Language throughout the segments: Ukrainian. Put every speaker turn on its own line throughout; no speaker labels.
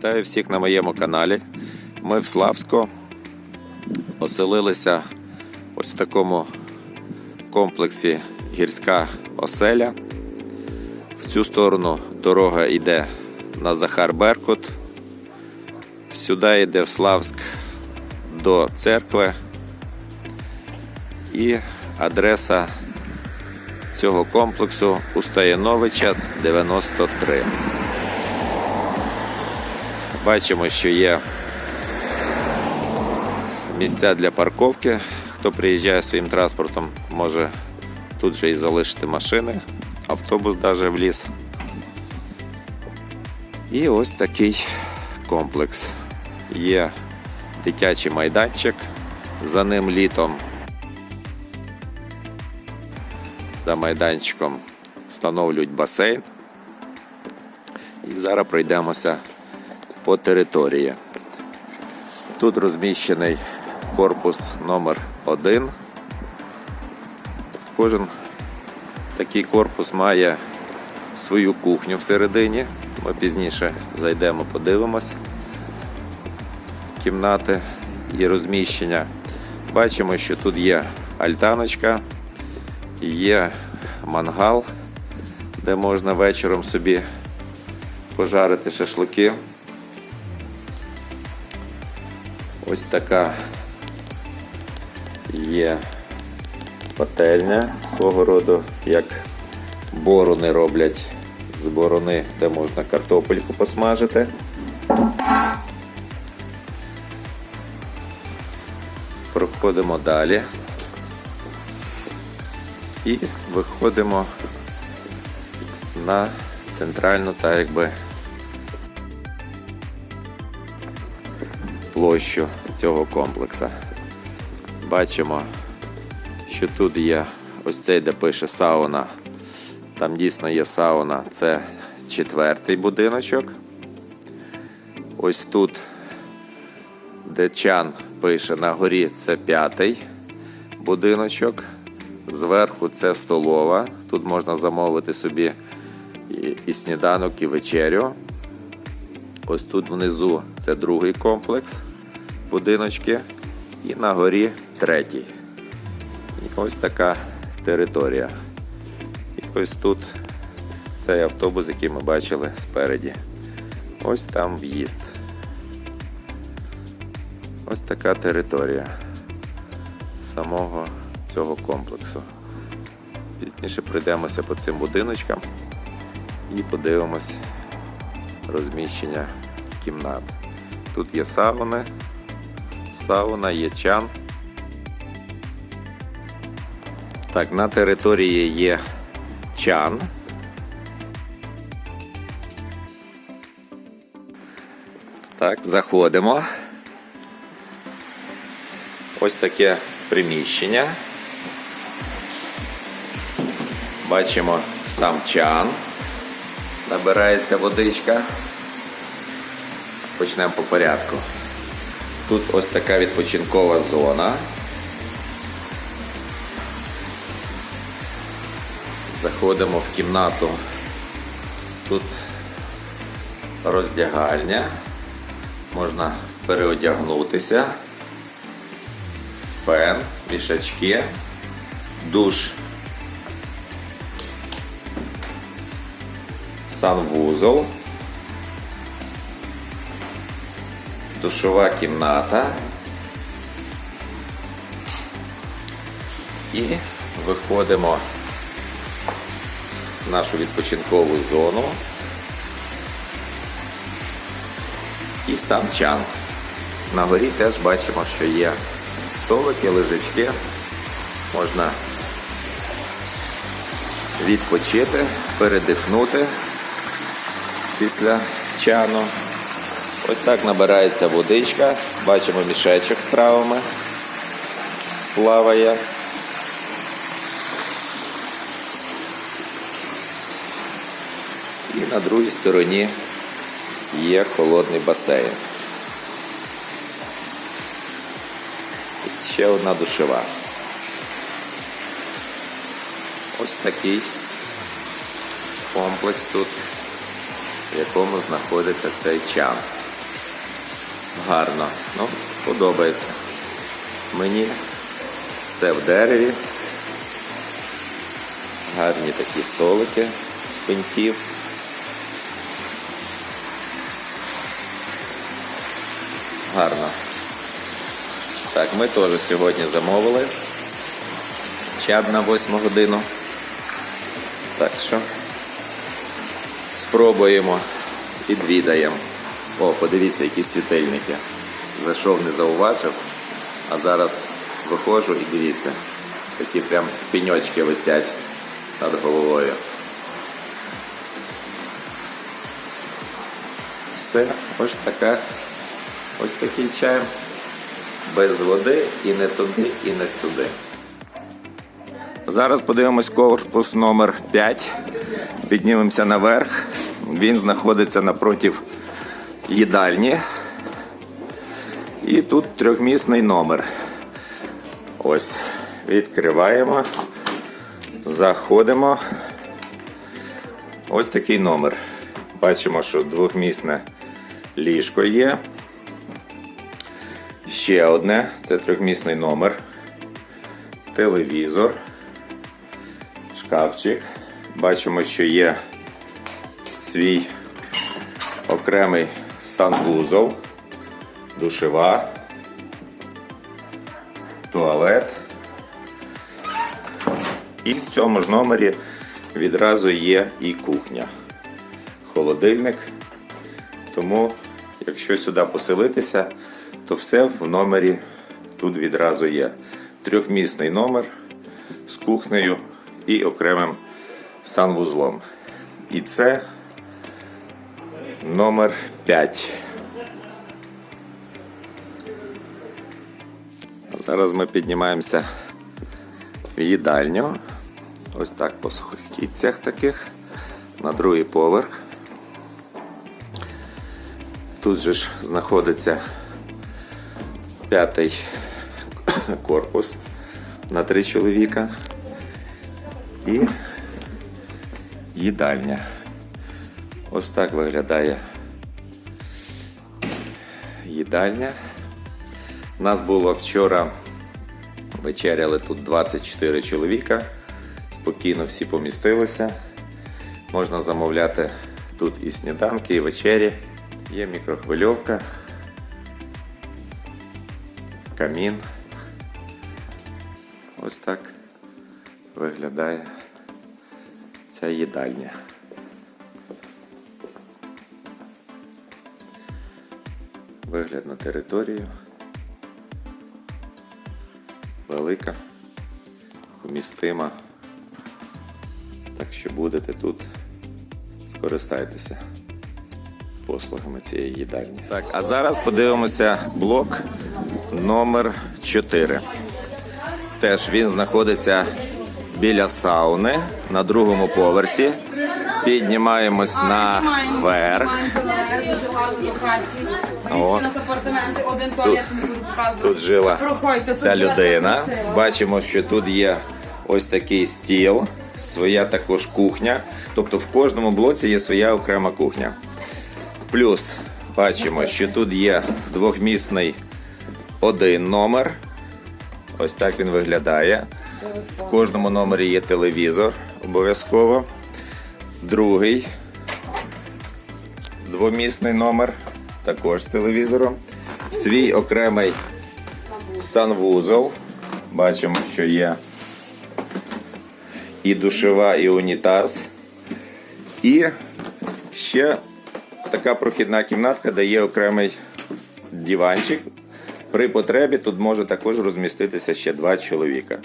Вітаю всіх на моєму каналі. Ми в Славську оселилися ось в такому комплексі гірська оселя. В цю сторону дорога йде на Захар Беркут. Сюди йде в Славськ до церкви. І адреса цього комплексу Устаяновича 93. Бачимо, що є місця для парковки. Хто приїжджає своїм транспортом, може тут же і залишити машини, автобус навіть в ліс. І ось такий комплекс. Є дитячий майданчик, за ним літом. За майданчиком встановлюють басейн. І зараз пройдемося по території. Тут розміщений корпус номер 1 Кожен такий корпус має свою кухню всередині. Ми пізніше зайдемо, подивимось кімнати і розміщення. Бачимо, що тут є альтаночка, є мангал, де можна вечором собі пожарити шашлики. Ось така є пательня свого роду, як борони роблять з борони, де можна картопельку посмажити. Проходимо далі і виходимо на центральну та якби площу цього комплексу. Бачимо, що тут є ось цей, де пише сауна. Там дійсно є сауна, це четвертий будиночок. Ось тут, де чан пише на горі, це п'ятий будиночок. Зверху це столова. Тут можна замовити собі і, сніданок, і вечерю. Ось тут внизу це другий комплекс будиночки, і на горі третій. І ось така територія. І ось тут цей автобус, який ми бачили спереді. Ось там в'їзд. Ось така територія самого цього комплексу. Пізніше пройдемося по цим будиночкам і подивимось розміщення кімнат. Тут є сауни, сауна, є чан. Так, на території є чан. Так, заходимо. Ось таке приміщення. Бачимо сам чан. Набирається водичка. Почнемо по порядку. Тут ось така відпочинкова зона. Заходимо в кімнату. Тут роздягальня. Можна переодягнутися. Фен, вішачки, душ, санвузол. Душова кімната. І виходимо в нашу відпочинкову зону. І сам чан. На горі теж бачимо, що є столики, лежачки. Можна відпочити, передихнути після чану. Ось так набирається водичка. Бачимо мішечок з травами. Плаває. І на другій стороні є холодний басейн. І ще одна душева. Ось такий комплекс тут, в якому знаходиться цей чан. Гарно. Ну, подобається. Мені все в дереві. Гарні такі столики з пеньків. Гарно. Так, ми теж сьогодні замовили. Чад на 8 годину. Так що спробуємо, відвідаємо. О, подивіться, які світильники. Зайшов, не зауважив, а зараз виходжу і дивіться, такі прям пеньочки висять над головою. Все, ось така, ось такий чай. Без води і не туди, і не сюди. Зараз подивимось корпус номер 5. Піднімемося наверх. Він знаходиться напротив їдальні. І тут трьохмісний номер. Ось. Відкриваємо. Заходимо. Ось такий номер. Бачимо, що двохмісне ліжко є. Ще одне це трьохмісний номер. Телевізор шкафчик. Бачимо, що є свій окремий санвузол, душева, туалет. І в цьому ж номері відразу є і кухня, холодильник. Тому, якщо сюди поселитися, то все в номері тут відразу є. Трьохмісний номер з кухнею і окремим санвузлом. І це номер 5. Зараз ми піднімаємося в їдальню. Ось так по сходківцях таких на другий поверх. Тут же ж знаходиться п'ятий корпус на три чоловіка і їдальня. Ось так виглядає їдальня. Нас було вчора вечеряли тут 24 чоловіка. Спокійно всі помістилися. Можна замовляти тут і сніданки, і вечері. Є мікрохвильовка, камін. Ось так виглядає ця їдальня. Вигляд на територію. Велика, вмістима. Так що будете тут, скористайтеся послугами цієї їдальні. Так, а зараз подивимося блок номер 4. Теж він знаходиться біля сауни на другому поверсі. Піднімаємось. О.
Не буду показувати.
Тут жила ця людина. Бачимо, що тут є ось такий стіл, своя також кухня. Тобто в кожному блоці є своя окрема кухня. Плюс бачимо, що тут є двохмісний один номер. Ось так він виглядає. В кожному номері є телевізор обов'язково. Другий двомісний номер, також з телевізором. Свій окремий санвузол. Бачимо, що є і душева, і унітаз. І ще така прохідна кімнатка, де є окремий диванчик. При потребі тут може також розміститися ще два чоловіка.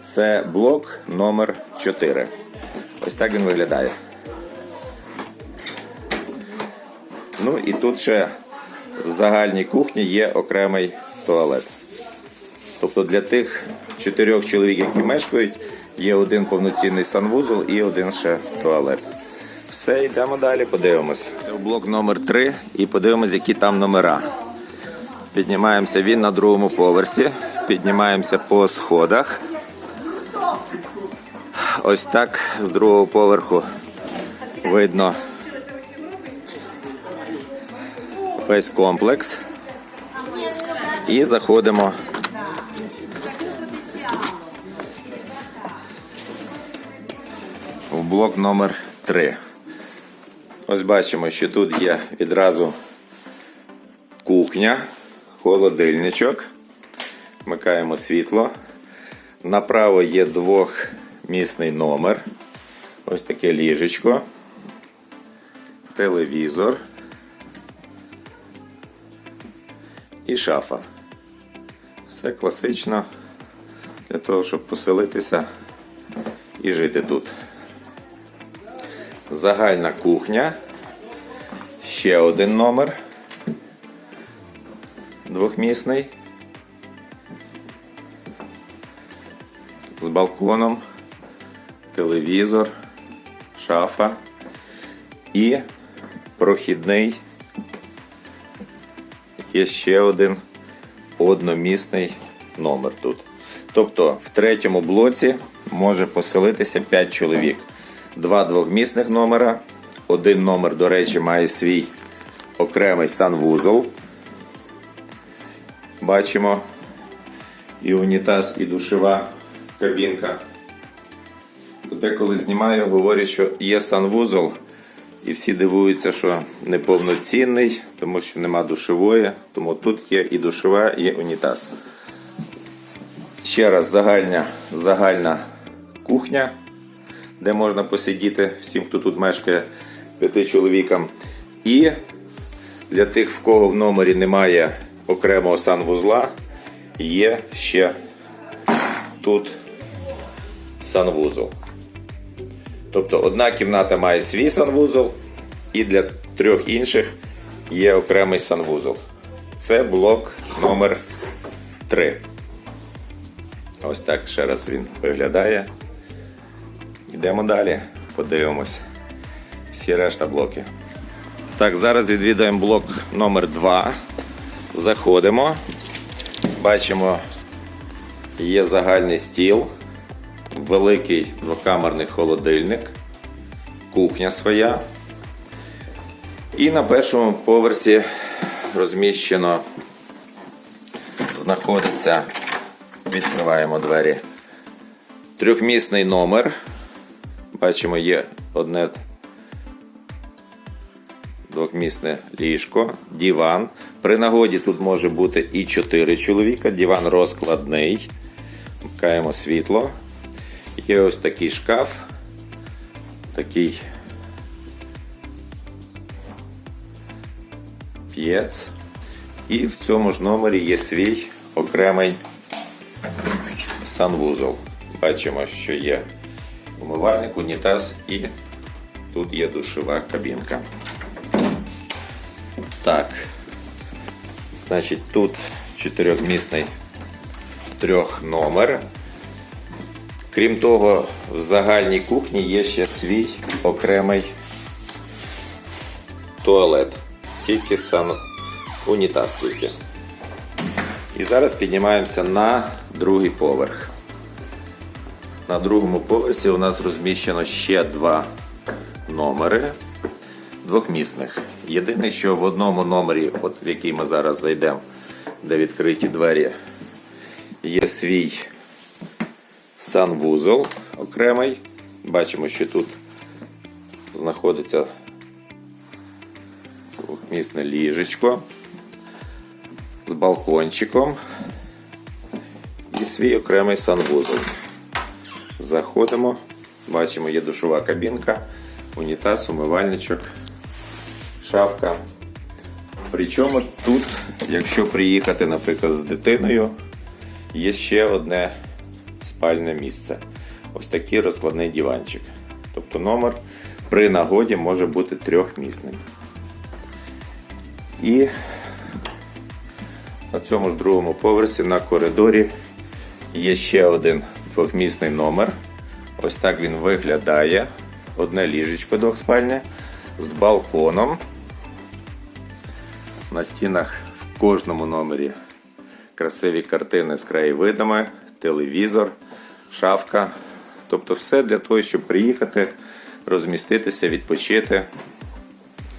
Це блок номер 4. Ось так він виглядає. Ну і тут ще в загальній кухні є окремий туалет. Тобто для тих чотирьох чоловік, які мешкають, є один повноцінний санвузол і один ще туалет. Все, йдемо далі, подивимось. Це блок номер 3 і подивимось, які там номера. Піднімаємося він на другому поверсі, піднімаємося по сходах. Ось так з другого поверху видно весь комплекс. І заходимо. В блок номер 3. Ось бачимо, що тут є відразу кухня, холодильничок. Вмикаємо світло. Направо є двохмісний номер. Ось таке ліжечко. Телевізор. І шафа. Все класично для того, щоб поселитися і жити тут. Загальна кухня. Ще один номер. Двохмісний. З балконом, телевізор, шафа і прохідний. Є ще один одномісний номер тут. Тобто в третьому блоці може поселитися 5 чоловік. Два двохмісних номера. Один номер, до речі, має свій окремий санвузол. Бачимо і унітаз, і душова кабінка. Деколи знімаю, говорять, що є санвузол, і всі дивуються, що неповноцінний, тому що нема душової, тому тут є і душова, і унітаз. Ще раз загальна, загальна кухня, де можна посидіти всім, хто тут мешкає, п'яти чоловікам. І для тих, в кого в номері немає окремого санвузла, є ще тут санвузол. Тобто одна кімната має свій санвузол, і для трьох інших є окремий санвузол. Це блок номер 3. Ось так ще раз він виглядає. Йдемо далі, подивимось всі решта блоки. Так, зараз відвідаємо блок номер 2. Заходимо. Бачимо, є загальний стіл, великий двокамерний холодильник, кухня своя. І на першому поверсі розміщено, знаходиться, відкриваємо двері, трьохмісний номер. Бачимо, є одне двохмісне ліжко, диван. При нагоді тут може бути і 4 чоловіка. Диван розкладний. Вмикаємо світло. Є ось такий шкаф. Такий п'єц. І в цьому ж номері є свій окремий санвузол. Бачимо, що є умивальник, унітаз і тут є душова кабінка. Так. Значить, тут чотирьохмісний трьох номер. Крім того, в загальній кухні є ще свій окремий туалет. Тільки сам унітаз тільки. І зараз піднімаємося на другий поверх. На другому поверсі у нас розміщено ще два номери двохмісних. Єдине, що в одному номері, от в який ми зараз зайдемо, де відкриті двері, є свій санвузол окремий. Бачимо, що тут знаходиться двохмісне ліжечко з балкончиком і свій окремий санвузол. Заходимо, бачимо, є душова кабінка, унітаз, умивальничок, шафка. Причому тут, якщо приїхати, наприклад, з дитиною, є ще одне спальне місце. Ось такий розкладний диванчик. Тобто номер при нагоді може бути трьохмісним. І на цьому ж другому поверсі на коридорі є ще один двохмісний номер. Ось так він виглядає. Одне ліжечко двохспальне з балконом. На стінах в кожному номері красиві картини з краєвидами, телевізор, шафка. Тобто все для того, щоб приїхати, розміститися, відпочити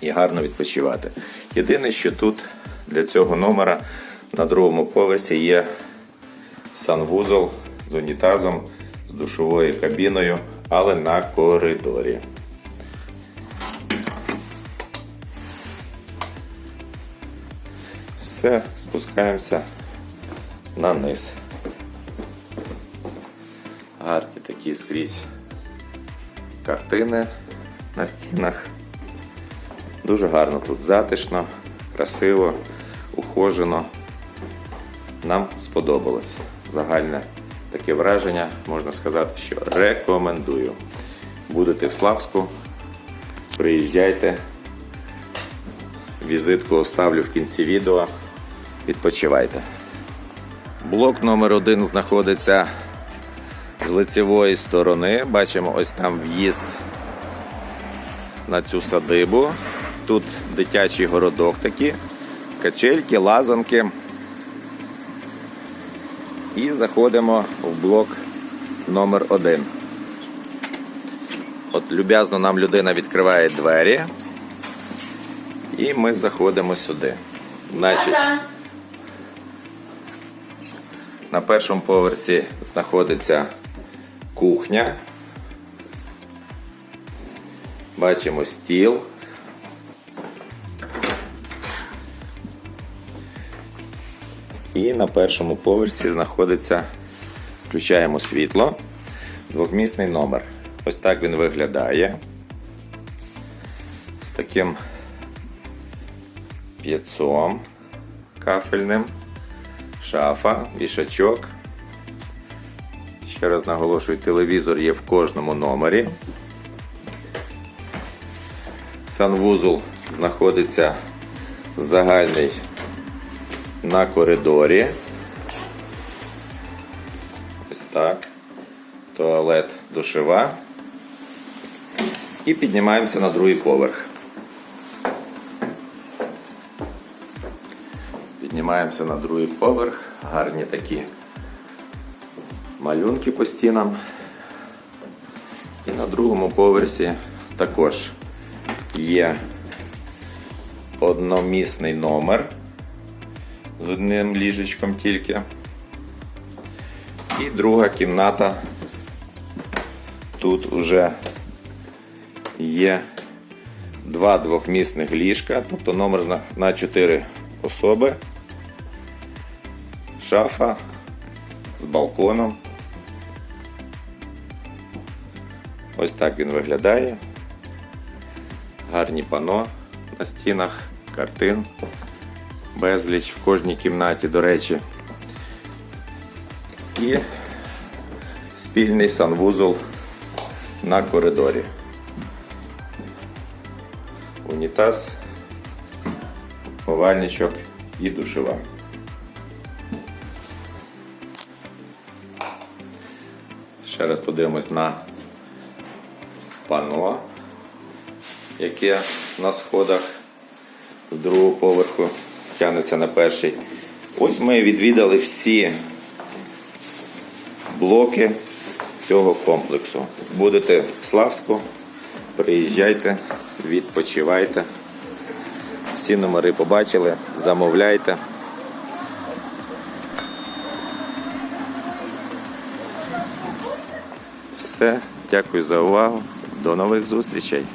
і гарно відпочивати. Єдине, що тут для цього номера На другому поверсі є санвузол з унітазом, з душовою кабіною, але на коридорі. Все, спускаємося на низ. Такі скрізь картини на стінах. Дуже гарно тут затишно, красиво, ухожено. Нам сподобалось. Загальне таке враження, можна сказати, що рекомендую. Будете в Славську, приїжджайте. Візитку оставлю в кінці відео. Відпочивайте. Блок номер один знаходиться лицевої сторони. Бачимо ось там в'їзд на цю садибу. Тут дитячий городок такий, качельки, лазанки. І заходимо в блок номер один. От люб'язно нам людина відкриває двері. І ми заходимо сюди. Значить, на першому поверсі знаходиться кухня. Бачимо стіл. І на першому поверсі знаходиться, включаємо світло, двохмісний номер. Ось так він виглядає. З таким п'єцом кафельним, шафа, вішачок. Ще раз наголошую, телевізор є в кожному номері. Санвузол знаходиться загальний на коридорі. Ось так. Туалет, душева. І піднімаємося на другий поверх. Піднімаємося на другий поверх. Гарні такі малюнки по стінам. І на другому поверсі також є одномісний номер з одним ліжечком тільки. І друга кімната. Тут уже є два двохмісних ліжка, тобто номер на- на 4 особи. Шафа з балконом. Ось так він виглядає. Гарні пано на стінах, картин. Безліч в кожній кімнаті, до речі. І спільний санвузол на коридорі. Унітаз, овальничок і душева. Ще раз подивимось на пано, яке на сходах з другого поверху тягнеться на перший. Ось ми відвідали всі блоки цього комплексу. Будете в Славську, приїжджайте, відпочивайте. Всі номери побачили, замовляйте. Все, дякую за увагу. До нових зустрічей.